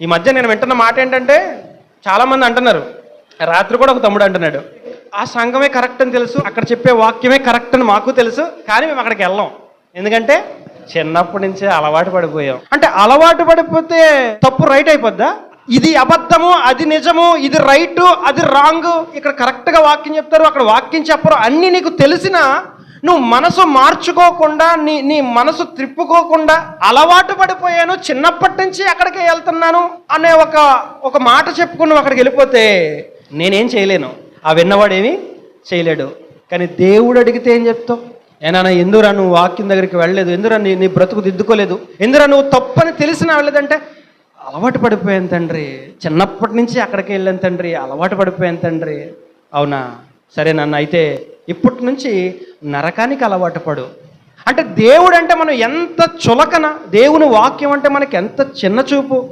ఈ మధ్య నేను వింటున్న మాట ఏంటంటే చాలామంది అంటున్నారు రాత్రి కూడా ఒక తమ్ముడు అంటున్నాడు ఆ సంఘమే కరెక్ట్ అని తెలుసు అక్కడ చెప్పే వాక్యమే కరెక్ట్ అని మాకు తెలుసు కానీ మేము అక్కడికి వెళ్ళాం. ఎందుకంటే చిన్నప్పటి నుంచే అలవాటు పడిపోయాం. అంటే అలవాటు పడిపోతే తప్పు రైట్ అయిపోద్దా? ఇది అబద్ధము అది నిజము ఇది రైట్ అది రాంగ్ ఇక్కడ కరెక్ట్గా వాక్యం చెప్తారు అక్కడ వాక్యం చెప్పరు అన్నీ నీకు తెలిసినా నువ్వు మనసు మార్చుకోకుండా నీ నీ మనసు త్రిప్పుకోకుండా అలవాటు పడిపోయాను. చిన్నప్పటి నుంచి అక్కడికే వెళ్తున్నాను అనే ఒక ఒక మాట చెప్పుకుని నువ్వు అక్కడికి వెళ్ళిపోతే నేనేం చేయలేను. ఆ విన్నవాడేమి చేయలేడు. కానీ దేవుడు అడిగితే ఏం చెప్తావు? ఏనా ఎందురా నువ్వు వాక్యం దగ్గరికి వెళ్ళలేదు? ఎందురా నీ నీ బ్రతుకు దిద్దుకోలేదు? ఎందురా నువ్వు తప్పని తెలిసినా వెళ్ళలేదంటే అలవాటు పడిపోయాను తండ్రి. చిన్నప్పటి నుంచి అక్కడికి వెళ్ళాను తండ్రి. అలవాటు పడిపోయాను తండ్రి. అవునా? సరే నన్ను అయితే ఇప్పటి నుంచి నరకానికి అలవాటు పడు. అంటే దేవుడు అంటే మనం ఎంత చులకన దేవుని వాక్యం అంటే మనకి ఎంత చిన్న చూపు.